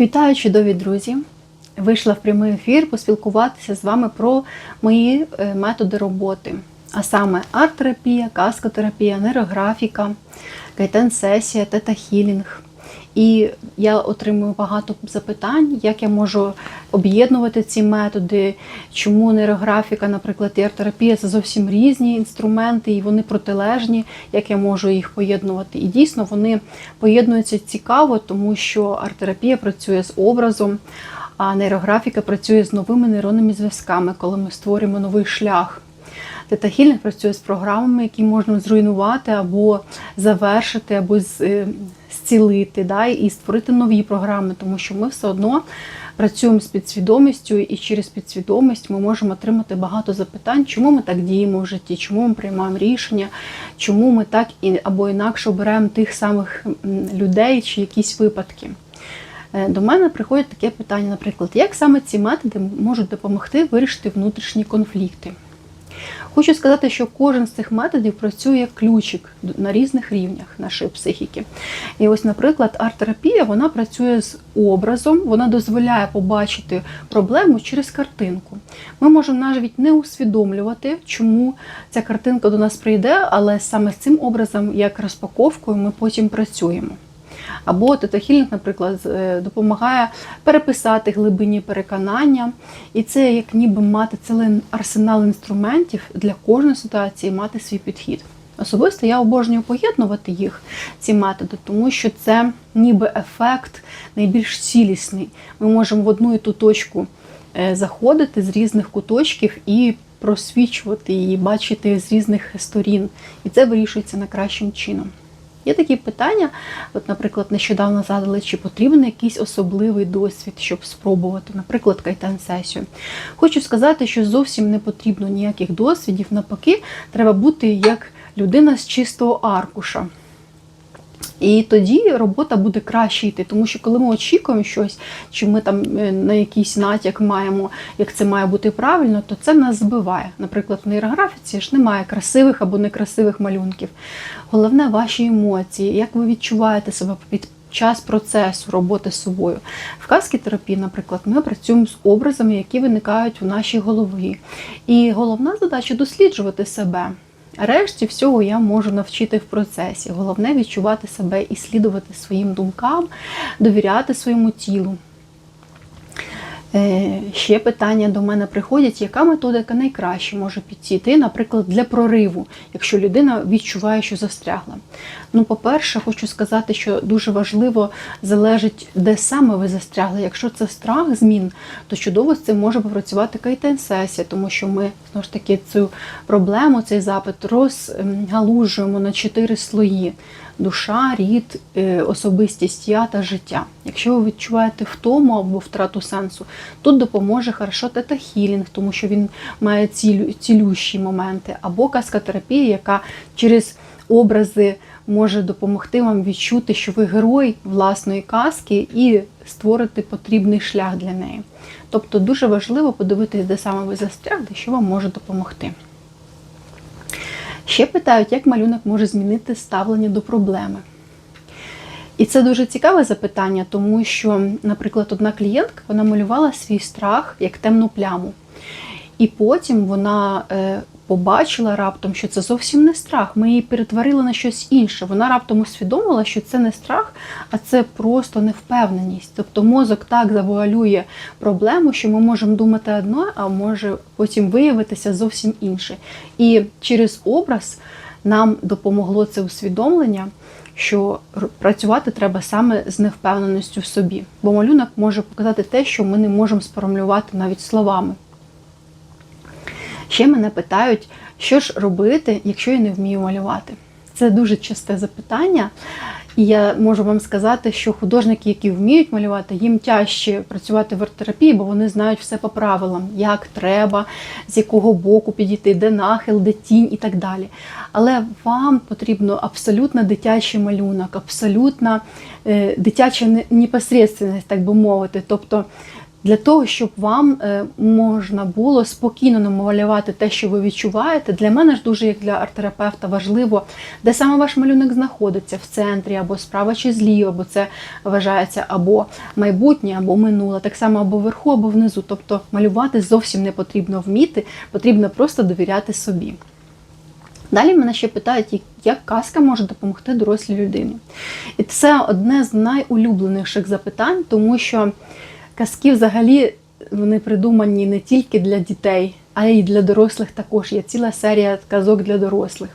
Вітаю, чудові друзі! Вийшла в прямий ефір поспілкуватися з вами про мої е, методи роботи, а саме арт-терапія, каскотерапія, нейрографіка, кайтен-сесія, тета-хілінг. І я отримую багато запитань, як я можу об'єднувати ці методи, чому нейрографіка, наприклад, і арт-терапія це зовсім різні інструменти, і вони протилежні, як я можу їх поєднувати. І дійсно вони поєднуються цікаво, тому що арт-терапія працює з образом, а нейрографіка працює з новими нейронними зв'язками, коли ми створюємо новий шлях. Тета Хілінг працює з програмами, які можна зруйнувати або завершити, або з- е, зцілити, да, і створити нові програми, тому що ми все одно працюємо з підсвідомістю, і через підсвідомість ми можемо отримати багато запитань, чому ми так діємо в житті, чому ми приймаємо рішення, чому ми так і або інакше обираємо тих самих людей чи якісь випадки. Е, До мене приходить таке питання, наприклад, як саме ці методи можуть допомогти вирішити внутрішні конфлікти? Хочу сказати, що кожен з цих методів працює як ключик на різних рівнях нашої психіки. І ось, наприклад, арт-терапія вона працює з образом, вона дозволяє побачити проблему через картинку. Ми можемо навіть не усвідомлювати, чому ця картинка до нас прийде, але саме з цим образом, як розпаковкою, ми потім працюємо. Або тетахілінг, наприклад, е, допомагає переписати глибинні переконання, і це як ніби мати цілий арсенал інструментів для кожної ситуації, мати свій підхід. Особисто я обожнюю поєднувати їх, ці методи, тому що це ніби ефект найбільш цілісний. Ми можемо в одну і ту точку е, заходити з різних куточків і просвічувати її, бачити з різних сторін. І це вирішується найкращим чином. Є такі питання, от, наприклад, нещодавно задали, чи потрібен якийсь особливий досвід, щоб спробувати, наприклад, кайтан-сесію. Хочу сказати, що зовсім не потрібно ніяких досвідів. Навпаки, треба бути як людина з чистого аркуша. І тоді робота буде краще йти, тому що коли ми очікуємо щось, чи ми там е, на якийсь натяк маємо, як це має бути правильно, то це нас збиває. Наприклад, в нейрографіці ж немає красивих або некрасивих малюнків. Головне ваші емоції, як ви відчуваєте себе під час процесу роботи з собою. В казки терапії, наприклад, ми працюємо з образами, які виникають у нашій голові. І головна задача досліджувати себе. Решті всього я можу навчити в процесі. Головне відчувати себе і слідувати своїм думкам, довіряти своєму тілу. Е, Ще питання до мене приходять, яка методика найкраще може підійти, наприклад, для прориву, якщо людина відчуває, що застрягла. Ну, по-перше, хочу сказати, що дуже важливо залежить, де саме ви застрягли. Якщо це страх змін, то чудово з цим може попрацювати кайтен-сесія, тому що ми знову ж таки цю проблему, цей запит розгалужуємо на чотири слої: душа, рід, е, особистість я та життя. Якщо ви відчуваєте втому або втрату сенсу, тут допоможе хорошо тета-хілінг, тому що він має цілю, цілющі моменти, або каскотерапія, яка через образи може допомогти вам відчути, що ви герой власної казки і створити потрібний шлях для неї. Тобто дуже важливо подивитись, де саме ви застрягли, що вам може допомогти. Ще питають, як малюнок може змінити ставлення до проблеми. І це дуже цікаве запитання, тому що, наприклад, одна клієнтка вона малювала свій страх як темну пляму. І потім вона е, побачила раптом, що це зовсім не страх. Ми її перетворили на щось інше. Вона раптом усвідомила, що це не страх, а це просто невпевненість. Тобто мозок так завуалює проблему, що ми можемо думати одне, а може потім виявитися зовсім інше. І через образ нам допомогло це усвідомлення. Що працювати треба саме з невпевненістю в собі, бо малюнок може показати те, що ми не можемо сформулювати навіть словами. Ще мене питають, що ж робити, якщо я не вмію малювати. Це дуже часте запитання, і я можу вам сказати, що художники, які вміють малювати, їм тяжче працювати в арт-терапії, бо вони знають все по правилам, як треба, з якого боку підійти, де нахил, де тінь і так далі. Але вам потрібно абсолютно дитячий малюнок, абсолютно е, дитяча непосредственність, так би мовити. Тобто Для того, щоб вам е, можна було спокійно намалювати те, що ви відчуваєте, для мене ж дуже, як для арт-терапевта, важливо, де саме ваш малюнок знаходиться в центрі, або справа чи зліва, бо це вважається або майбутнє, або минуле, так само або вверху, або внизу. Тобто малювати зовсім не потрібно вміти, потрібно просто довіряти собі. Далі мене ще питають, як- як казка може допомогти дорослій людині. І це одне з найулюбленіших запитань, тому що казки взагалі вони придумані не тільки для дітей, а й для дорослих також. Є ціла серія казок для дорослих.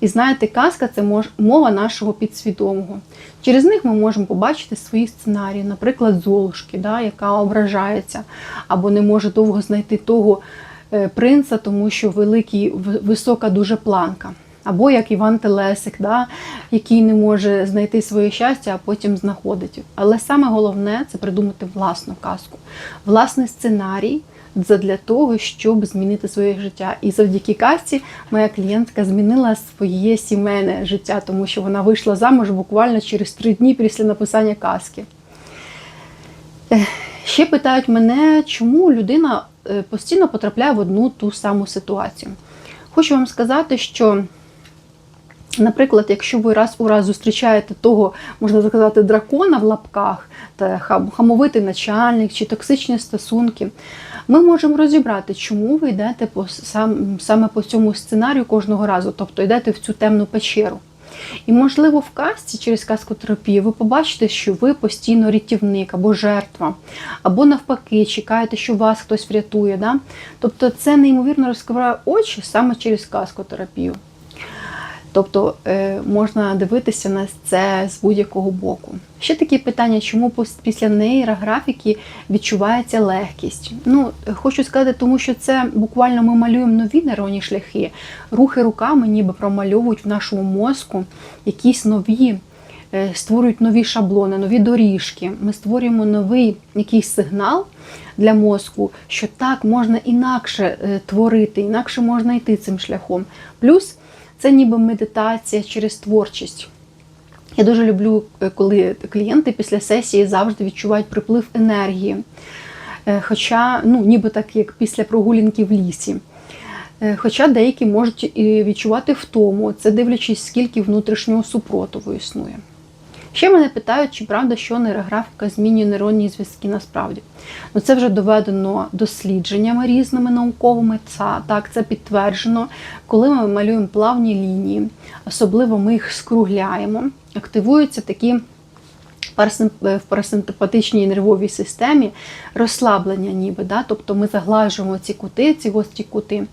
І знаєте, казка це мож- мова нашого підсвідомого. Через них ми можемо побачити свої сценарії, наприклад, Золушки, да, яка ображається або не може довго знайти того е, принца, тому що великий, висока дуже планка. Або як Іван Телесик, да, який не може знайти своє щастя, а потім знаходить. Але саме головне це придумати власну казку, власний сценарій для того, щоб змінити своє життя. І завдяки казці моя клієнтка змінила своє сімейне життя, тому що вона вийшла замуж буквально через три дні після написання казки. Ще питають мене, чому людина е, постійно потрапляє в одну ту саму ситуацію. Хочу вам сказати, що, наприклад, якщо ви раз у раз зустрічаєте того, можна сказати, дракона в лапках, та хамовитий начальник чи токсичні стосунки, ми можемо розібрати, чому ви йдете по сам, саме по цьому сценарію кожного разу, тобто йдете в цю темну печеру. І, можливо, в казці через казкотерапію ви побачите, що ви постійно рятівник або жертва, або навпаки, чекаєте, що вас хтось врятує. Да? Тобто це неймовірно розкриває очі саме через казкотерапію. Тобто е, можна дивитися на це з будь-якого боку. Ще такі питання, чому після нейрографіки відчувається легкість? Ну, хочу сказати, тому що це буквально ми малюємо нові нейронні шляхи. Рухи руками ніби промальовують в нашому мозку якісь нові, е, створюють нові шаблони, нові доріжки. Ми створюємо новий якийсь сигнал для мозку, що так можна інакше е, творити, інакше можна йти цим шляхом. Плюс це ніби медитація через творчість. Я дуже люблю, е, коли клієнти після сесії завжди відчувають приплив енергії. Е, Хоча, ну, ніби так, як після прогулянки в лісі. Е, Хоча деякі можуть відчувати втому, це дивлячись, скільки внутрішнього супротиву існує. Ще мене питають, чи правда, що нейрографіка змінює нейронні зв'язки насправді. Ну, це вже доведено дослідженнями різними науковими. Це, так, це підтверджено. Коли ми малюємо плавні лінії, особливо ми їх скругляємо, активуються такі в парасимпатичній нервовій системі розслаблення, ніби, да? тобто ми заглажуємо ці кути, ці гострі кути.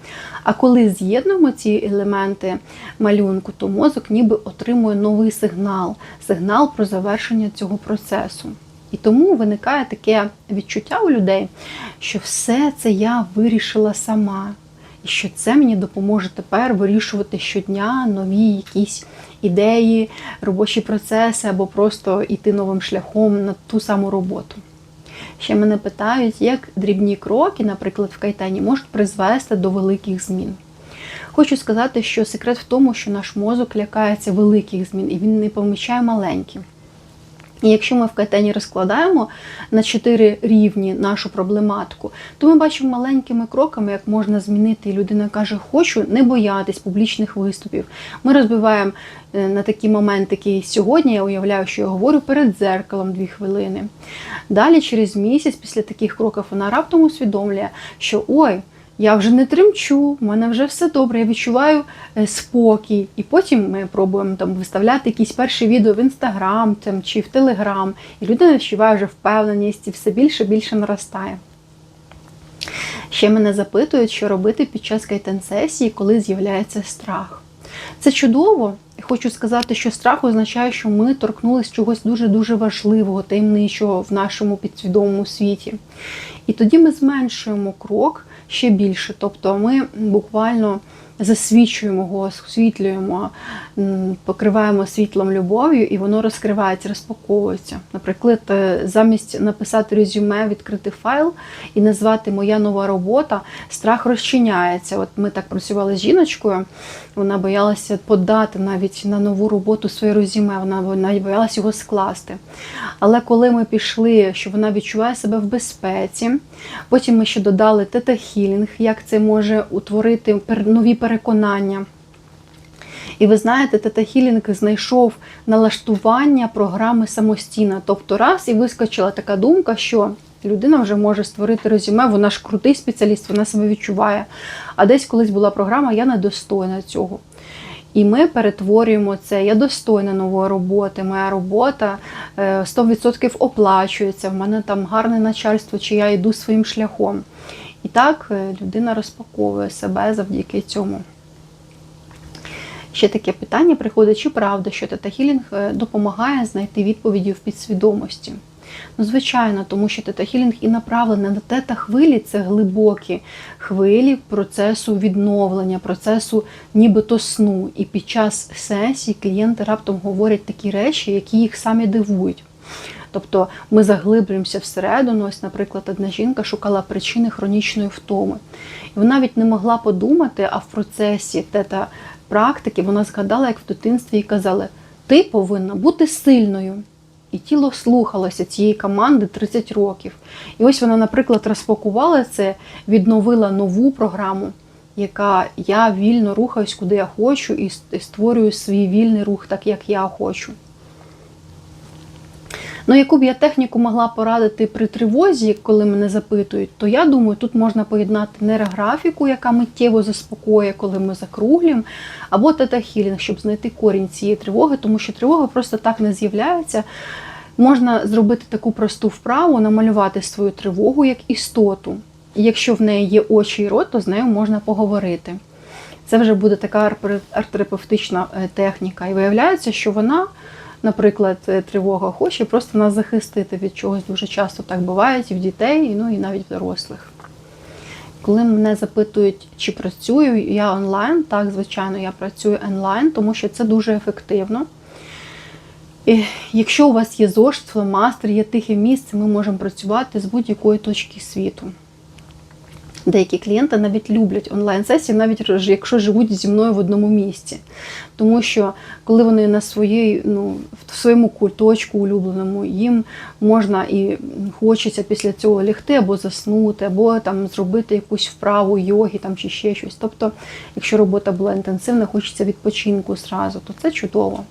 А коли з'єднуємо ці елементи малюнку, то мозок ніби отримує новий сигнал, сигнал про завершення цього процесу. І тому виникає таке відчуття у людей, що все це я вирішила сама. І що це мені допоможе тепер вирішувати щодня нові якісь ідеї, робочі процеси або просто йти новим шляхом на ту саму роботу. Ще мене питають, як дрібні кроки, наприклад, в кайтані, можуть призвести до великих змін. Хочу сказати, що секрет в тому, що наш мозок лякається великих змін і він не помічає маленькі. І якщо ми в кайтені розкладаємо на чотири рівні нашу проблематику, то ми бачимо маленькими кроками, як можна змінити. І людина каже, хочу не боятись публічних виступів. Ми розбиваємо е, на такі моменти, які сьогодні я уявляю, що я говорю перед дзеркалом дві хвилини. Далі, через місяць, після таких кроків, вона раптом усвідомлює, що ой. Я вже не тремчу, в мене вже все добре, я відчуваю е, спокій. І потім ми пробуємо там виставляти якісь перші відео в інстаграм там, чи в Телеграм, і людина відчуває вже впевненість і все більше більше наростає. Ще мене запитують, що робити під час кайтен-сесії, коли з'являється страх. Це чудово. І Хочу сказати, що страх означає, що ми торкнулись чогось дуже-дуже важливого, таємничого в нашому підсвідомому світі. І тоді ми зменшуємо крок ще більше. Тобто ми буквально засвічуємо його, освітлюємо, покриваємо світлом любов'ю, і воно розкривається, розпаковується. Наприклад, е, замість написати резюме, відкрити файл і назвати Моя нова робота, страх розчиняється. От ми так працювали з жіночкою, вона боялася подати навіть на нову роботу своє резюме, вона боялася його скласти. Але коли ми пішли, що вона відчуває себе в безпеці, потім ми ще додали тета-хілінг, як це може утворити нові переконання. І ви знаєте, Тета Хілінг знайшов налаштування програми самостійно. Тобто раз і вискочила така думка, що людина вже може створити резюме, вона ж крутий спеціаліст, вона себе відчуває. А десь колись була програма Я недостойна цього. І ми перетворюємо це. Я достойна нової роботи, моя робота е, 100% оплачується, в мене там гарне начальство, чи я йду своїм шляхом. І так е, людина розпаковує себе завдяки цьому. Ще таке питання приходить, чи правда, що тета-хілінг е, допомагає знайти відповіді в підсвідомості? Ну, звичайно, тому що тета-хілінг і направлений на тета-хвилі це глибокі хвилі процесу відновлення, процесу нібито сну. І під час сесії клієнти раптом говорять такі речі, які їх самі дивують. Тобто ми заглиблюємося всередину. Ось, наприклад, одна жінка шукала причини хронічної втоми. І вона навіть не могла подумати, а в процесі тета практики вона згадала, як в дитинстві їй казали: ти повинна бути сильною. І тіло слухалося цієї команди 30 років. І ось вона, наприклад, розпакувала це, відновила нову програму, яка я вільно рухаюсь, куди я хочу, і створюю свій вільний рух так, як я хочу. Ну, яку б я техніку могла порадити при тривозі, коли мене запитують, то я думаю, тут можна поєднати нейрографіку, яка миттєво заспокоює, коли ми закруглюємо, або тета-хілінг, щоб знайти корінь цієї тривоги, тому що тривога просто так не з'являється. Можна зробити таку просту вправу, намалювати свою тривогу як істоту. Якщо в неї є очі і рот, то з нею можна поговорити. Це вже буде така арт-терапевтична техніка. І виявляється, що вона наприклад, тривога хоче просто нас захистити від чогось. Дуже часто так буває і в дітей, ну і навіть в дорослих. Коли мене запитують, чи працюю я онлайн, так, звичайно, я працюю онлайн, тому що це дуже ефективно. І якщо у вас є зошит, фломастер, є тихе місце, ми можемо працювати з будь-якої точки світу. Деякі клієнти навіть люблять онлайн-сесії, навіть якщо живуть зі мною в одному місці. Тому що коли вони на своїй, ну, в своєму куточку улюбленому, їм можна і хочеться після цього лягти або заснути, або там зробити якусь вправу йоги там, чи ще щось. Тобто, якщо робота була інтенсивна, хочеться відпочинку зразу, то це чудово.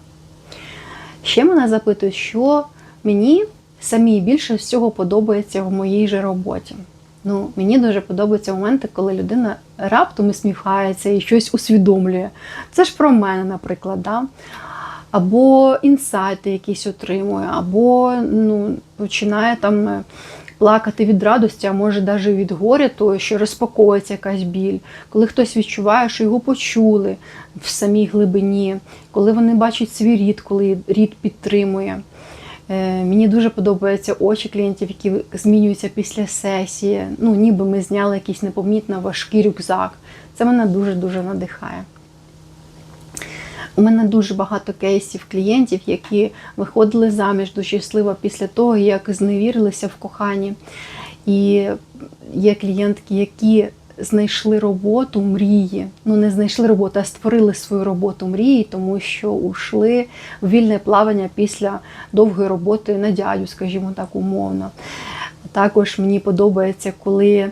Ще мене запитують, що мені самі більше всього подобається в моїй же роботі. Ну, мені дуже подобаються моменти, коли людина раптом усміхається і щось усвідомлює. Це ж про мене, наприклад, да? або інсайти якісь отримує, або ну, починає там е, плакати від радості, а може навіть від горя, то що розпаковується якась біль, коли хтось відчуває, що його почули в самій глибині, коли вони бачать свій рід, коли рід підтримує. Мені дуже подобаються очі клієнтів, які змінюються після сесії. Ну, ніби ми зняли якийсь непомітно важкий рюкзак. Це мене дуже-дуже надихає. У мене дуже багато кейсів клієнтів, які виходили заміж дуже щасливо після того, як зневірилися в коханні. І є клієнтки, які знайшли роботу мрії. Ну, не знайшли роботу, а створили свою роботу мрії, тому що ушли в вільне плавання після довгої роботи на дядю, скажімо так, умовно. Також мені подобається, коли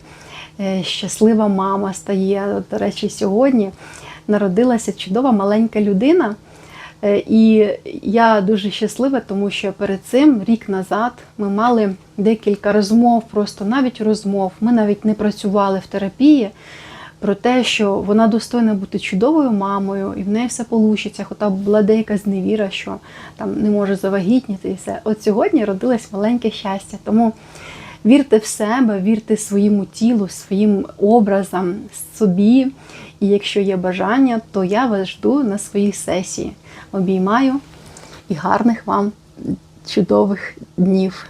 е, щаслива мама стає. До речі, сьогодні народилася чудова маленька людина. Е, і я дуже щаслива, тому що перед цим рік назад ми мали декілька розмов, просто навіть розмов. Ми навіть не працювали в терапії про те, що вона достойна бути чудовою мамою, і в неї все вийде. Хоча була деяка зневіра, що там не може завагітніти і все. От сьогодні родилось маленьке щастя. Тому вірте в себе, вірте своєму тілу, своїм образам, собі. І якщо є бажання, то я вас жду на своїй сесії. Обіймаю і гарних вам чудових днів.